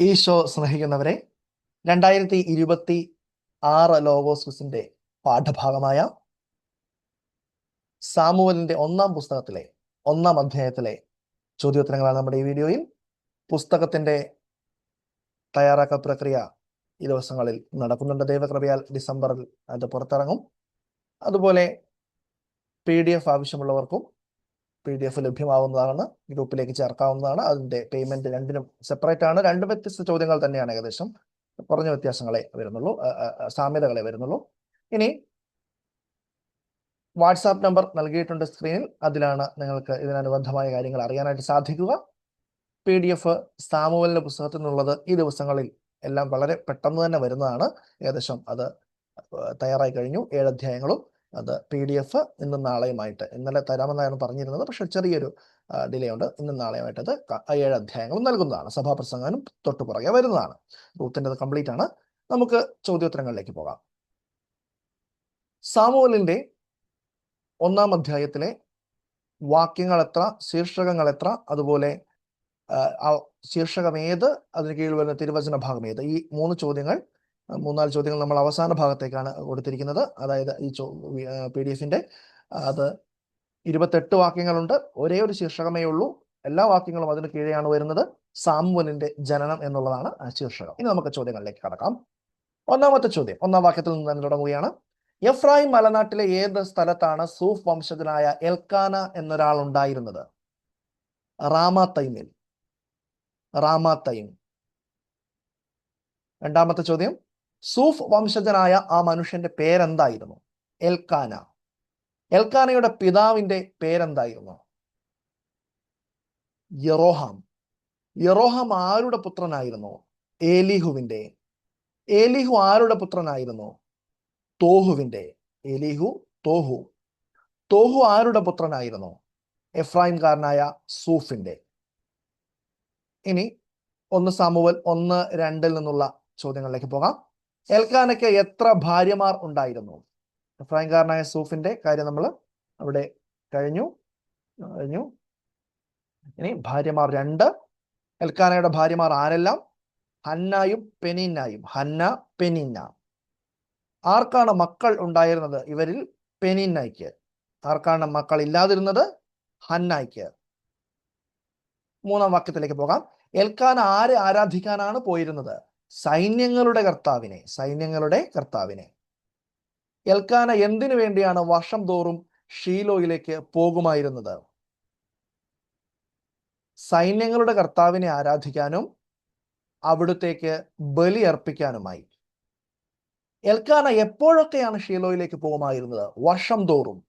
ഈശോ സ്നേഹിക്കുന്നവരെ രണ്ടായിരത്തി ഇരുപത്തി ആറ് ലോഗോസ് ക്വിസിന്റെ പാഠഭാഗമായ സാമുവലിന്റെ ഒന്നാം പുസ്തകത്തിലെ ഒന്നാം അധ്യായത്തിലെ ചോദ്യോത്തരങ്ങളാണ് നമ്മുടെ ഈ വീഡിയോയിൽ. പുസ്തകത്തിന്റെ തയ്യാറാക്കൽ പ്രക്രിയ ഈ ദിവസങ്ങളിൽ നടക്കുന്നുണ്ട്. ദൈവകൃപയാൽ ഡിസംബറിൽ അത് പുറത്തിറങ്ങും. അതുപോലെ പി ഡി എഫ് ആവശ്യമുള്ളവർക്കും പി ഡി എഫ് ലഭ്യമാവുന്നതാണ്. ഗ്രൂപ്പിലേക്ക് ചേർക്കാവുന്നതാണ്. അതിന്റെ പേയ്മെന്റ് രണ്ടിനും സെപ്പറേറ്റ് ആണ്. രണ്ട് വ്യത്യസ്ത ചോദ്യങ്ങൾ തന്നെയാണ് ഏകദേശം. കുറഞ്ഞ വ്യത്യാസങ്ങളെ വരുന്നുള്ളൂ. സാമ്യതകളെ വരുന്നുള്ളൂ. ഇനി വാട്സാപ്പ് നമ്പർ നൽകിയിട്ടുണ്ട് സ്ക്രീനിൽ. അതിലാണ് നിങ്ങൾക്ക് ഇതിനനുബന്ധമായ കാര്യങ്ങൾ അറിയാനായിട്ട് സാധിക്കുക. പി ഡി എഫ് സാമുവലിന്റെ പുസ്തകത്തിൽ നിന്നുള്ളത് ഈ ദിവസങ്ങളിൽ എല്ലാം വളരെ പെട്ടെന്ന് തന്നെ വരുന്നതാണ്. ഏകദേശം അത് തയ്യാറായി കഴിഞ്ഞു. ഏഴ് അധ്യായങ്ങളും അത് പി ഡി എഫ് ഇന്നും നാളെയുമായിട്ട്. ഇന്നലെ തരാമെന്നായിരുന്നു പറഞ്ഞിരുന്നത്. പക്ഷെ ചെറിയൊരു ഡിലേ ഉണ്ട്. ഇന്നും നാളെയുമായിട്ട് അത് ഏഴ് അധ്യായങ്ങളും നൽകുന്നതാണ്. സഭാപ്രസംഗനും തൊട്ടു പുറകെ വരുന്നതാണ്. റൂത്തിന്റെ കംപ്ലീറ്റ് ആണ്. നമുക്ക് ചോദ്യോത്തരങ്ങളിലേക്ക് പോകാം. സാമുവലിന്റെ ഒന്നാം അധ്യായത്തിലെ വാക്യങ്ങൾ എത്ര ശീർഷകങ്ങൾ എത്ര അതുപോലെ ശീർഷകം ഏത് അതിന് കീഴിൽ വരുന്ന തിരുവചന ഭാഗം ഏത്? ഈ മൂന്ന് ചോദ്യങ്ങൾ മൂന്നാൽ ചോദ്യങ്ങൾ നമ്മൾ അവസാന ഭാഗത്തേക്കാണ് കൊടുത്തിരിക്കുന്നത്. അതായത് ഈ ചോ പി ഡി എഫിന്റെ അത് ഇരുപത്തെട്ട് വാക്യങ്ങളുണ്ട്. ഒരേ ഒരു ശീർഷകമേ ഉള്ളൂ. എല്ലാ വാക്യങ്ങളും അതിന് കീഴെയാണ് വരുന്നത്. സാമുവലിന്റെ ജനനം എന്നുള്ളതാണ് ആ ശീർഷകം. ഇനി നമുക്ക് ചോദ്യങ്ങളിലേക്ക് കടക്കാം. ഒന്നാമത്തെ ചോദ്യം. ഒന്നാം വാക്യത്തിൽ നിന്ന് തന്നെ തുടങ്ങുകയാണ്. എഫ്രാഹിം മലനാട്ടിലെ ഏത് സ്ഥലത്താണ് സൂഫ് വംശജനായ എൽക്കാന എന്നൊരാൾ ഉണ്ടായിരുന്നത് റാമാത്തൈമിൽ റാമാത്തൈം രണ്ടാമത്തെ ചോദ്യം. സൂഫ് വംശജനായ ആ മനുഷ്യന്റെ പേരെന്തായിരുന്നു? എൽക്കാന. എൽക്കാനയുടെ പിതാവിന്റെ പേരെന്തായിരുന്നു? യറോഹാം. യറോഹാം ആരുടെ പുത്രനായിരുന്നു? ഏലിഹുവിന്റെ. ഏലിഹു ആരുടെ പുത്രനായിരുന്നു? തോഹുവിന്റെ. എലിഹു തോഹു. തോഹു ആരുടെ പുത്രനായിരുന്നു? എഫ്രായിംകാരനായ സൂഫിന്റെ. ഇനി ഒന്ന് സാമുവൽ ഒന്ന് രണ്ടിൽ നിന്നുള്ള ചോദ്യങ്ങളിലേക്ക് പോകാം. എൽക്കാനയ്ക്ക് എത്ര ഭാര്യമാർ ഉണ്ടായിരുന്നു? എഫ്രായിംകാരനായ സൂഫിന്റെ കാര്യം നമ്മൾ അവിടെ കഴിഞ്ഞു. കഴിഞ്ഞു. ഇനി ഭാര്യമാർ രണ്ട്. എൽക്കാനയുടെ ഭാര്യമാർ ആരെല്ലാം? ഹന്നായും പെനിന്നായും. Hannah Peninnah. ആർക്കാണ് മക്കൾ ഉണ്ടായിരുന്നത് ഇവരിൽ? പെനിന്നയ്ക്ക്. ആർക്കാണ് മക്കൾ ഇല്ലാതിരുന്നത്? ഹന്നായ്ക്ക്. മൂന്നാം വാക്യത്തിലേക്ക് പോകാം. എൽക്കാന ആരെ ആരാധിക്കാനാണ് പോയിരുന്നത്? സൈന്യങ്ങളുടെ കർത്താവിനെ സൈന്യങ്ങളുടെ കർത്താവിനെ. എൽക്കാന എന്തിനു വേണ്ടിയാണ് വർഷം തോറും ഷീലോയിലേക്ക് പോകുമായിരുന്നത്? സൈന്യങ്ങളുടെ കർത്താവിനെ ആരാധിക്കാനും അവിടുത്തേക്ക് ബലി അർപ്പിക്കാനുമായി. എൽക്കാന എപ്പോഴൊക്കെയാണ് ഷീലോയിലേക്ക് പോകുമായിരുന്നത്? വർഷം തോറും.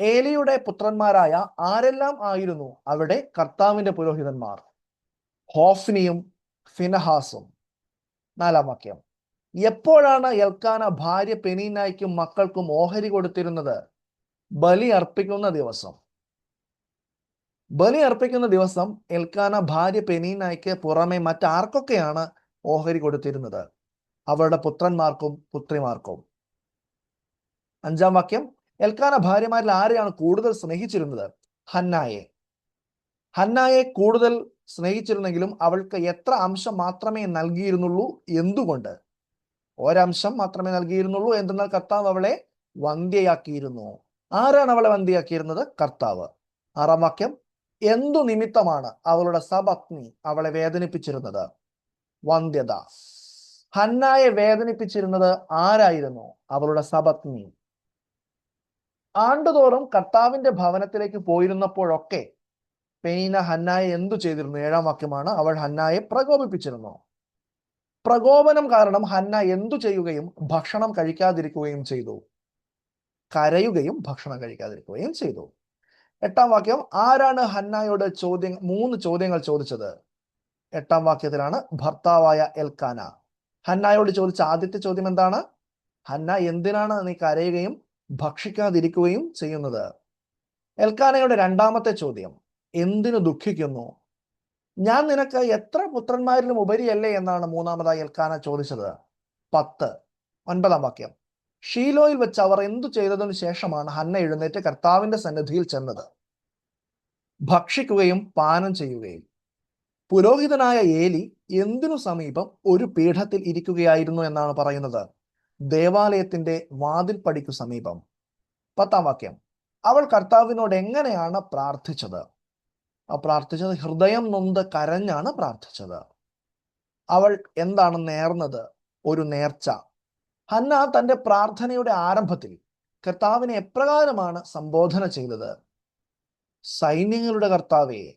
ഏലിയുടെ പുത്രന്മാരായ ആരെല്ലാം ആയിരുന്നു അവിടെ കർത്താവിന്റെ പുരോഹിതന്മാർ? ഹോഫ്നിയും ഫിനഹാസും. നാലാം വാക്യം. എപ്പോഴാണ് എൽക്കാന ഭാര്യ പെനീനായ്ക്കും മക്കൾക്കും ഓഹരി കൊടുത്തിരുന്നത്? ബലി അർപ്പിക്കുന്ന ദിവസം. ബലി അർപ്പിക്കുന്ന ദിവസം എൽക്കാന ഭാര്യ പെനീനായ്ക്ക് പുറമെ മറ്റാർക്കൊക്കെയാണ് ഓഹരി കൊടുത്തിരുന്നത്? അവരുടെ പുത്രന്മാർക്കും പുത്രിമാർക്കും. അഞ്ചാം വാക്യം. എൽക്കാന ഭാര്യമാരിൽ ആരെയാണ് കൂടുതൽ സ്നേഹിച്ചിരുന്നത്? ഹന്നായെ. ഹന്നായെ കൂടുതൽ സ്നേഹിച്ചിരുന്നെങ്കിലും അവൾക്ക് എത്ര അംശം മാത്രമേ നൽകിയിരുന്നുള്ളൂ എന്തുകൊണ്ട്? ഒരംശം മാത്രമേ നൽകിയിരുന്നുള്ളൂ എന്തെന്നാൽ കർത്താവ് അവളെ വന്ധ്യയാക്കിയിരുന്നു. ആരാണ് അവളെ വന്ധ്യയാക്കിയിരുന്നത്? കർത്താവ്. ആറാം വാക്യം. എന്തു നിമിത്തമാണ് അവളുടെ സപത്നി അവളെ വേദനിപ്പിച്ചിരുന്നത്? വന്ധ്യത. ഹന്നായെ വേദനിപ്പിച്ചിരുന്നത് ആരായിരുന്നു? അവളുടെ സപത്നി. ആണ്ടുതോറും കർത്താവിന്റെ ഭവനത്തിലേക്ക് പോയിരുന്നപ്പോഴൊക്കെ പെനീന ഹന്നായെ എന്തു ചെയ്തിരുന്നു? ഏഴാം വാക്യമാണ്. അവൾ ഹന്നായെ പ്രകോപിപ്പിച്ചിരുന്നു. പ്രകോപനം കാരണം ഹന്ന എന്തു ചെയ്യുകയും ഭക്ഷണം കഴിക്കാതിരിക്കുകയും ചെയ്തു. കരയുകയും ഭക്ഷണം കഴിക്കാതിരിക്കുകയും ചെയ്തു. എട്ടാം വാക്യം ആരാണ് ഹന്നായോട് ചോദ്യം മൂന്ന് ചോദ്യങ്ങൾ ചോദിച്ചത്? എട്ടാം വാക്യത്തിലാണ് ഭർത്താവായ എൽക്കാന. ഹന്നായോട് ചോദിച്ച ആദ്യത്തെ ചോദ്യം എന്താണ്? ഹന്ന എന്തിനാണ് നീ കരയുകയും ഭക്ഷിക്കാതിരിക്കുകയും ചെയ്യുന്നത്? എൽക്കാനയുടെ രണ്ടാമത്തെ ചോദ്യം എന്തിനു ദുഃഖിക്കുന്നു? ഞാൻ നിനക്ക് എത്ര പുത്രന്മാരിലും ഉപരിയല്ലേ എന്നാണ് മൂന്നാമതായി എൽക്കാന ചോദിച്ചത്. പത്ത്. ഒൻപതാം വാക്യം. ഷീലോയിൽ വെച്ച് അവർ എന്തു ചെയ്തതിനു ശേഷമാണ് ഹന്ന എഴുന്നേറ്റ് കർത്താവിന്റെ സന്നിധിയിൽ ചെന്നത്. ഭക്ഷിക്കുകയും പാനം ചെയ്യുകയും. പുരോഹിതനായ ഏലി എന്തിനു സമീപം ഒരു പീഠത്തിൽ ഇരിക്കുകയായിരുന്നു എന്നാണ് പറയുന്നത്. ദേവാലയത്തിന്റെ വാതിൽപ്പടിക്കു സമീപം. പത്താം വാക്യം. അവൾ കർത്താവിനോട് എങ്ങനെയാണ് പ്രാർത്ഥിച്ചത്? പ്രാർത്ഥിച്ചത് ഹൃദയം നൊന്ത് കരഞ്ഞാണ് പ്രാർത്ഥിച്ചത്. അവൾ എന്താണ് നേർന്നത്? ഒരു നേർച്ച. ഹന്ന തന്റെ പ്രാർത്ഥനയുടെ ആരംഭത്തിൽ കർത്താവിനെ എപ്രകാരമാണ് സംബോധന ചെയ്തത്? സൈന്യങ്ങളുടെ കർത്താവേ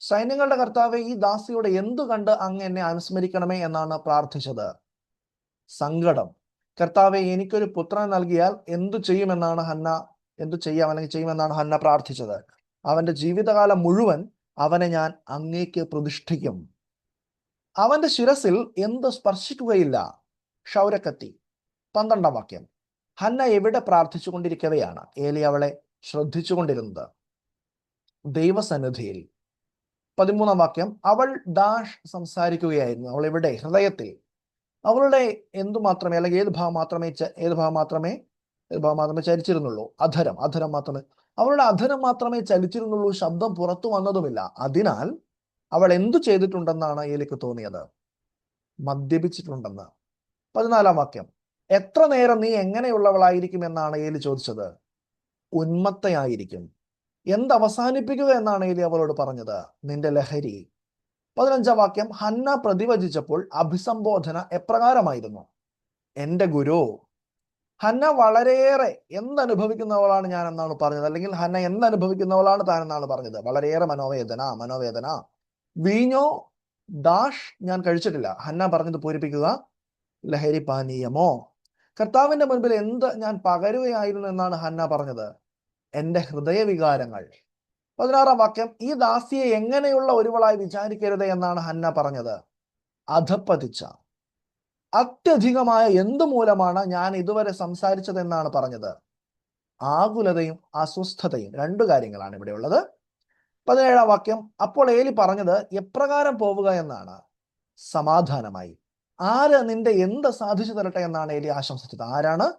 സൈന്യങ്ങളുടെ കർത്താവെ ഈ ദാസിയുടെ എന്തു കണ്ട് അങ്ങ് എന്നെ അനുസ്മരിക്കണമേ എന്നാണ് പ്രാർത്ഥിച്ചത്? സങ്കടം. കർത്താവെ എനിക്കൊരു പുത്രൻ നൽകിയാൽ എന്തു ചെയ്യുമെന്നാണ് ഹന്ന എന്തു ചെയ്യാം അല്ലെങ്കിൽ ചെയ്യുമെന്നാണ് ഹന്ന പ്രാർത്ഥിച്ചത്? അവന്റെ ജീവിതകാലം മുഴുവൻ അവനെ ഞാൻ അങ്ങേക്ക് പ്രതിഷ്ഠിക്കും. അവന്റെ ശിരസിൽ എന്ത് സ്പർശിക്കുകയില്ല. ക്ഷൗരക്കത്തി. പന്ത്രണ്ടാം വാക്യം. ഹന്ന എവിടെ പ്രാർത്ഥിച്ചു കൊണ്ടിരിക്കവെയാണ് ഏലി അവളെ ശ്രദ്ധിച്ചുകൊണ്ടിരുന്നത്. ദൈവസന്നിധിയിൽ. പതിമൂന്നാം വാക്യം. അവൾ ഡാഷ് സംസാരിക്കുകയായിരുന്നു. അവൾ എവിടെ? ഹൃദയത്തിൽ. അവളുടെ എന്തു മാത്രമേ അല്ലെങ്കിൽ ഏത് ഭാഗം മാത്രമേ ഏത് ഭാഗം മാത്രമേ ഏത് ഭാഗം മാത്രമേ ചരിച്ചിരുന്നുള്ളൂ? അധരം. അധരം മാത്രമേ അവളുടെ അധരം മാത്രമേ ചലിച്ചിരുന്നുള്ളൂ ശബ്ദം പുറത്തു വന്നതുമില്ല. അതിനാൽ അവൾ എന്തു ചെയ്തിട്ടുണ്ടെന്നാണ് ഏലിക്ക് തോന്നിയത്? മദ്യപിച്ചിട്ടുണ്ടെന്ന്. പതിനാലാം വാക്യം. എത്ര നേരം നീ എങ്ങനെയുള്ളവളായിരിക്കും എന്നാണ് ഏലി ചോദിച്ചത്? ഉന്മത്തയായിരിക്കും. എന്തവസാനിപ്പിക്കുക എന്നാണ് ഏലി അവളോട് പറഞ്ഞത്? നിന്റെ ലഹരി. പതിനഞ്ചാം വാക്യം. ഹന്ന പ്രതിവചിച്ചപ്പോൾ അഭിസംബോധന എപ്രകാരമായിരുന്നു? എന്റെ ഗുരു ഹന്ന വളരെയേറെ എന്തനുഭവിക്കുന്നവളാണ് ഞാൻ എന്നാണ് പറഞ്ഞത്. അല്ലെങ്കിൽ ഹന്ന എന്തനുഭവിക്കുന്നവളാണ് താൻ എന്നാണ് പറഞ്ഞത്. വളരെയേറെ മനോവേദന മനോവേദന. വീഞ്ഞോ? ദാഷ് ഞാൻ കഴിച്ചിട്ടില്ല. ഹന്ന പറഞ്ഞത് പൂരിപ്പിക്കുക. ലഹരി പാനീയമോ? കർത്താവിന്റെ മുൻപിൽ എന്ത് ഞാൻ പകരുകയായിരുന്നു എന്നാണ് ഹന്ന പറഞ്ഞത്? എന്റെ ഹൃദയവികാരങ്ങൾ. പതിനാറാം വാക്യം ഈ ദാസിയെ എങ്ങനെയുള്ള ഒരുവളായി വിചാരിക്കരുത് എന്നാണ് ഹന്ന പറഞ്ഞത്. അധപ്പതിച്ച. അത്യധികമായ എന്തു മൂലമാണ് ഞാൻ ഇതുവരെ സംസാരിച്ചതെന്നാണ് പറഞ്ഞത്? ആകുലതയും അസ്വസ്ഥതയും രണ്ടു കാര്യങ്ങളാണ് ഇവിടെ ഉള്ളത്. പതിനേഴാം വാക്യം അപ്പോൾ ഏലി പറഞ്ഞത് എപ്രകാരം പോവുക എന്നാണ്? സമാധാനമായി. ആര് നിന്റെ എന്ത് സാധിച്ചു തരട്ടെ എന്നാണ് ഏലി ആശംസിച്ചത്? ആരാണ്?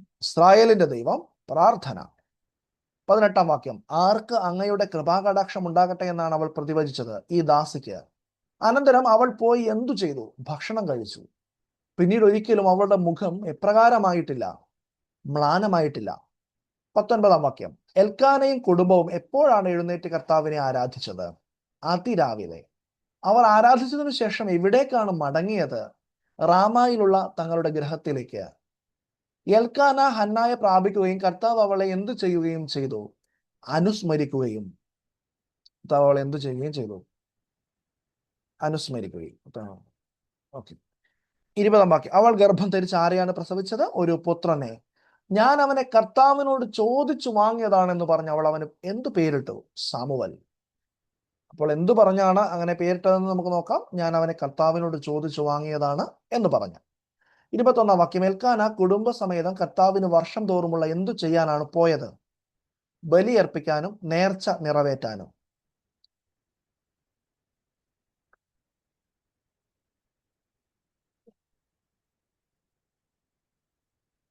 ഇസ്രായേലിന്റെ ദൈവം. പ്രാർത്ഥന. പതിനെട്ടാം വാക്യം ആർക്ക് അങ്ങയുടെ കൃപാകടാക്ഷം ഉണ്ടാകട്ടെ എന്നാണ് അവൾ പ്രതിവചിച്ചത്? ഈ ദാസിക്ക്. അനന്തരം അവൾ പോയി എന്തു ചെയ്തു? ഭക്ഷണം കഴിച്ചു. പിന്നീട് ഒരിക്കലും അവളുടെ മുഖം എപ്രകാരമായിട്ടില്ല മ്ലാനമായിട്ടില്ല. പത്തൊൻപതാം വാക്യം. എൽക്കാനയും കുടുംബവും എപ്പോഴാണ് എഴുന്നേറ്റ് കർത്താവിനെ ആരാധിച്ചത്? അതിരാവിലെ. അവർ ആരാധിച്ചതിനു ശേഷം എവിടേക്കാണ് മടങ്ങിയത്? റാമായിലുള്ള തങ്ങളുടെ ഗ്രഹത്തിലേക്ക് എൽക്കാന ഹന്നായ പ്രാപിക്കുകയും കർത്താവ് അവളെ എന്തു ചെയ്യുകയും ചെയ്തു? അനുസ്മരിക്കുകയും. കർത്താവ് അവളെ എന്തു ചെയ്യുകയും ചെയ്തു? അനുസ്മരിക്കുകയും. ഓക്കെ. ഇരുപതാം വാക്യം. അവൾ ഗർഭം ധരിച്ച് ആരെയാണ് പ്രസവിച്ചത്? ഒരു പുത്രനെ. ഞാൻ അവനെ കർത്താവിനോട് ചോദിച്ചു വാങ്ങിയതാണെന്ന് പറഞ്ഞ് അവൾ അവന് എന്തു പേരിട്ടു? സാമുവൽ. അപ്പോൾ എന്തു പറഞ്ഞാണ് അങ്ങനെ പേരിട്ടതെന്ന് നമുക്ക് നോക്കാം. ഞാൻ അവനെ കർത്താവിനോട് ചോദിച്ചു വാങ്ങിയതാണ് എന്ന് പറഞ്ഞു. ഇരുപത്തൊന്നാം വാക്യം. ഏൽക്കാന കുടുംബസമേതം കർത്താവിന് വർഷം തോറുമുള്ള എന്തു ചെയ്യാനാണ് പോയത്? ബലിയർപ്പിക്കാനും നേർച്ച നിറവേറ്റാനും.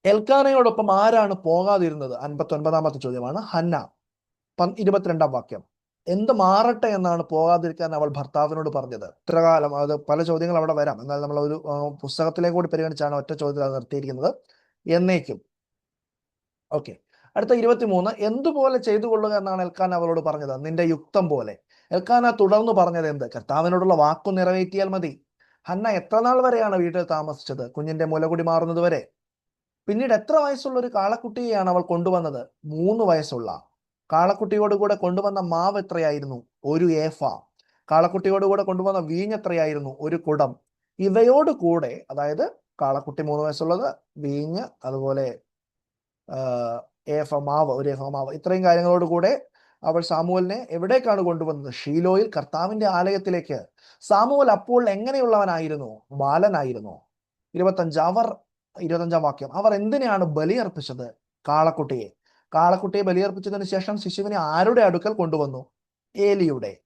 എൽക്കാനയോടൊപ്പം ആരാണ് പോകാതിരുന്നത്? അൻപത്തി ഒൻപതാമത്തെ ചോദ്യമാണ് ഹന്ന. ഇരുപത്തിരണ്ടാം വാക്യം. എന്ത് മാറട്ടെ എന്നാണ് പോകാതിരിക്കാൻ അവൾ ഭർത്താവിനോട് പറഞ്ഞത്? ഇത്രകാലം അത് പല ചോദ്യങ്ങൾ അവിടെ വരാം. എന്നാൽ നമ്മൾ ഒരു പുസ്തകത്തിലേ പുസ്തകത്തിലേക്ക് കൂടി പരിഗണിച്ചാണ് ഒറ്റ ചോദ്യത്തിൽ അത് നിർത്തിയിരിക്കുന്നത്. എന്നേക്കും. ഓക്കെ. അടുത്ത ഇരുപത്തിമൂന്ന്. എന്തുപോലെ ചെയ്തു കൊള്ളുക എന്നാണ് എൽക്കാന അവളോട് പറഞ്ഞത്? നിന്റെ യുക്തം പോലെ. എൽക്കാന തുടർന്ന് പറഞ്ഞത് എന്ത്? കർത്താവിനോടുള്ള വാക്കു നിറവേറ്റിയാൽ മതി. ഹന്ന എത്ര നാൾ വരെയാണ് വീട്ടിൽ താമസിച്ചത്? കുഞ്ഞിന്റെ മുലകുടി മാറുന്നത് വരെ. പിന്നീട് എത്ര വയസ്സുള്ള ഒരു കാളക്കുട്ടിയെയാണ് അവൾ കൊണ്ടുവന്നത്? മൂന്ന് വയസ്സുള്ള. കാളക്കുട്ടിയോടുകൂടെ കൊണ്ടുവന്ന മാവ് എത്രയായിരുന്നു? ഒരു ഏഫ. കാളക്കുട്ടിയോടുകൂടെ കൊണ്ടുവന്ന വീഞ്ഞ് എത്രയായിരുന്നു? ഒരു കുടം. ഇവയോട് കൂടെ അതായത് കാളക്കുട്ടി മൂന്ന് വയസ്സുള്ളത് വീഞ്ഞ് അതുപോലെ ഏഫ മാവ് ഒരു ഏഫ മാവ്. ഇത്രയും കാര്യങ്ങളോട് കൂടെ അവൾ സാമുവലിനെ എവിടേക്കാണ് കൊണ്ടുവന്നത്? ഷീലോയിൽ കർത്താവിന്റെ ആലയത്തിലേക്ക്. സാമുവൽ അപ്പോൾ എങ്ങനെയുള്ളവനായിരുന്നു? ബാലനായിരുന്നു. ഇരുപത്തഞ്ച് അവർ ഇരുപത്തഞ്ചാം വാക്യം. അവർ എന്തിനെയാണ് ബലിയർപ്പിച്ചത്? കാളക്കുട്ടിയെ. കാളക്കുട്ടിയെ ബലിയർപ്പിച്ചതിന് ശേഷം ശിശുവിനെ ആരുടെ അടുക്കൽ കൊണ്ടുവന്നു? ഏലിയുടെ.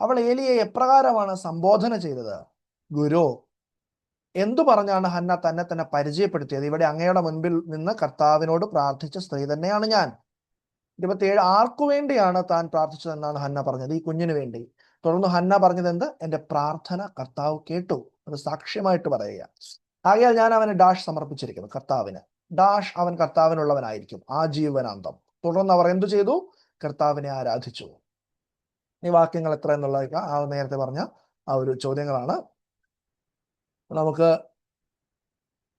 അവൾ ഏലിയെ എപ്രകാരമാണ് സംബോധന ചെയ്തത്? ഗുരു എന്തു പറഞ്ഞാണ് ഹന്ന തന്നെ തന്നെ പരിചയപ്പെടുത്തിയത്? ഇവിടെ അങ്ങയുടെ മുൻപിൽ നിന്ന് കർത്താവിനോട് പ്രാർത്ഥിച്ച സ്ത്രീ തന്നെയാണ് ഞാൻ. ഇരുപത്തിയേഴ് ആർക്കു വേണ്ടിയാണ് താൻ പ്രാർത്ഥിച്ചതെന്നാണ് ഹന്ന പറഞ്ഞത്? ഈ കുഞ്ഞിന് വേണ്ടി. തുടർന്ന് ഹന്ന പറഞ്ഞത് എന്ത് എന്റെ പ്രാർത്ഥന കർത്താവ് കേട്ടു. അത് സാക്ഷ്യമായിട്ട് പറയുക ആകയാൽ ഞാൻ അവന് ഡാഷ് സമർപ്പിച്ചിരിക്കുന്നു കർത്താവിന്. ഡാഷ് അവൻ കർത്താവിനുള്ളവനായിരിക്കും ആ ജീവനാന്തം തുടർന്ന് അവർ എന്തു ചെയ്തു? കർത്താവിനെ ആരാധിച്ചു. ഈ വാക്യങ്ങൾ എത്ര എന്നുള്ള ആ നേരത്തെ പറഞ്ഞ ആ ഒരു ചോദ്യങ്ങളാണ്. നമുക്ക്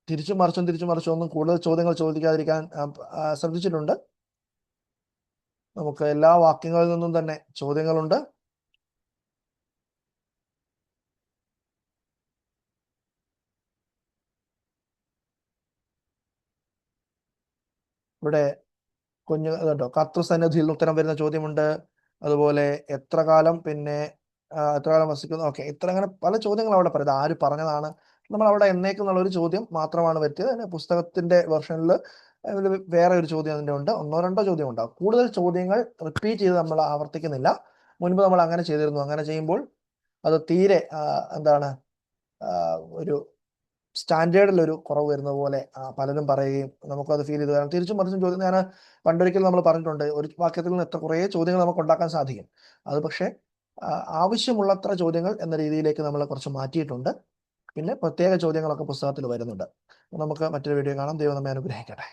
തിരിച്ചു മറിച്ചും തിരിച്ചു മറിച്ചും ഒന്നും കൂടുതൽ ചോദ്യങ്ങൾ ചോദിക്കാതിരിക്കാൻ ശ്രദ്ധിച്ചിട്ടുണ്ട്. നമുക്ക് എല്ലാ വാക്യങ്ങളിൽ നിന്നും തന്നെ ചോദ്യങ്ങളുണ്ട്. ഇവിടെ കുഞ്ഞു കേട്ടോ കർത്തൃസന്നിധിയിൽ ഉത്തരം വരുന്ന ചോദ്യമുണ്ട്. അതുപോലെ എത്ര കാലം പിന്നെ എത്ര കാലം വസിക്കുന്നു? ഓക്കെ ഇത്ര അങ്ങനെ പല ചോദ്യങ്ങൾ അവിടെ പറയുന്നത് ആര് പറഞ്ഞതാണ്? നമ്മൾ അവിടെ എന്നേക്കുന്നുള്ള ഒരു ചോദ്യം മാത്രമാണ് വരുത്തിയത്. അതിന് പുസ്തകത്തിന്റെ വെർഷനിൽ വേറെ ഒരു ചോദ്യം അതിന്റെ ഉണ്ട്. ഒന്നോ രണ്ടോ ചോദ്യം ഉണ്ടാവും കൂടുതൽ ചോദ്യങ്ങൾ റിപ്പീറ്റ് ചെയ്ത് നമ്മൾ ആവർത്തിക്കുന്നില്ല. മുൻപ് നമ്മൾ അങ്ങനെ ചെയ്തിരുന്നു. അങ്ങനെ ചെയ്യുമ്പോൾ അത് തീരെ എന്താണ് ഒരു സ്റ്റാൻഡേർഡിൽ ഒരു കുറവ് വരുന്ന പോലെ പലരും പറയുകയും നമുക്കത് ഫീൽ ചെയ്ത് കാരണം തിരിച്ചും മറിച്ചും ചോദ്യം ഞാൻ പണ്ടൊരിക്കൽ നമ്മൾ പറഞ്ഞിട്ടുണ്ട് ഒരു വാക്യത്തിൽ നിന്ന് എത്ര കുറേ ചോദ്യങ്ങൾ നമുക്ക് ഉണ്ടാക്കാൻ സാധിക്കും. അത് പക്ഷേ ആവശ്യമുള്ളത്ര ചോദ്യങ്ങൾ എന്ന രീതിയിലേക്ക് നമ്മൾ കുറച്ച് മാറ്റിയിട്ടുണ്ട്. പിന്നെ പ്രത്യേക ചോദ്യങ്ങളൊക്കെ പുസ്തകത്തിൽ വരുന്നുണ്ട്. നമുക്ക് മറ്റൊരു വീഡിയോ കാണാം. ദൈവം നമ്മെ അനുഗ്രഹിക്കട്ടെ.